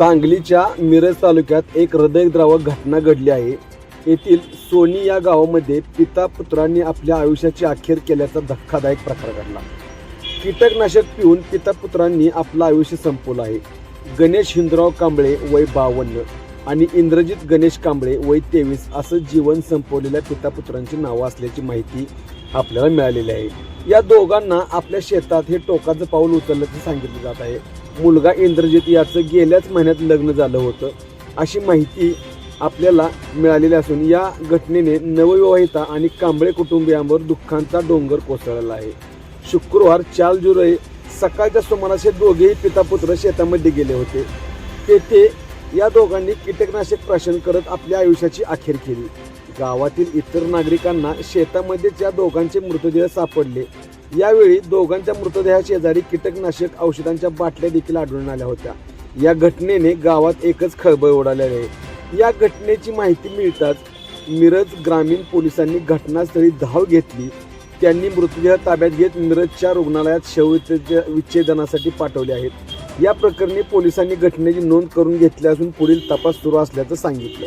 सांगलीच्या मिरज तालुक्यात एक हृदयद्रावक घटना घडली आहे. येथील सोनी या गावामध्ये पिता पुत्रांनी आपल्या आयुष्याची अखेर केल्याचा धक्कादायक प्रकार घडला. कीटकनाशक पिऊन पिता पुत्रांनी आपलं आयुष्य संपवलं आहे. गणेश हिंदराव कांबळे वय बावन्न आणि इंद्रजित गणेश कांबळे वय तेवीस असं जीवन संपवलेल्या पिता पुत्रांची नावं असल्याची माहिती आपल्याला मिळालेली आहे. या दोघांना आपल्या शेतात हे टोकाचं पाऊल उचलल्याचं सांगितलं जात आहे. मुलगा इंद्रजित याचं गेल्याच महिन्यात लग्न झालं होतं. अशी माहिती आपल्याला मिळालेली असून या घटनेने नवविवाहिता आणि कांबळे कुटुंबियांवर दुःखांचा डोंगर कोसळला आहे. शुक्रवार चार जुलै सकाळच्या सुमारास हे दोघेही पितापुत्र शेतामध्ये गेले होते. तेथे या दोघांनी कीटकनाशक प्राशन करत आपल्या आयुष्याची अखेर केली. गावातील इतर नागरिकांना शेतामध्येच या दोघांचे मृतदेह सापडले यावेळी दोघांच्या मृतदेहा शेजारी कीटकनाशक औषधांच्या बाटल्या देखील आढळून आल्या होत्या. या घटनेने गावात एकच खळबळ उडालेली आहे. या घटनेची माहिती मिळताच मिरज ग्रामीण पोलिसांनी घटनास्थळी धाव घेतली. त्यांनी मृतदेह ताब्यात घेत मिरजच्या रुग्णालयात शवविच्छेद- विच्छेदनासाठी पाठवले आहेत. या प्रकरणी पोलिसांनी घटनेची नोंद करून घेतली असून पुढील तपास सुरू असल्याचं सांगितलं.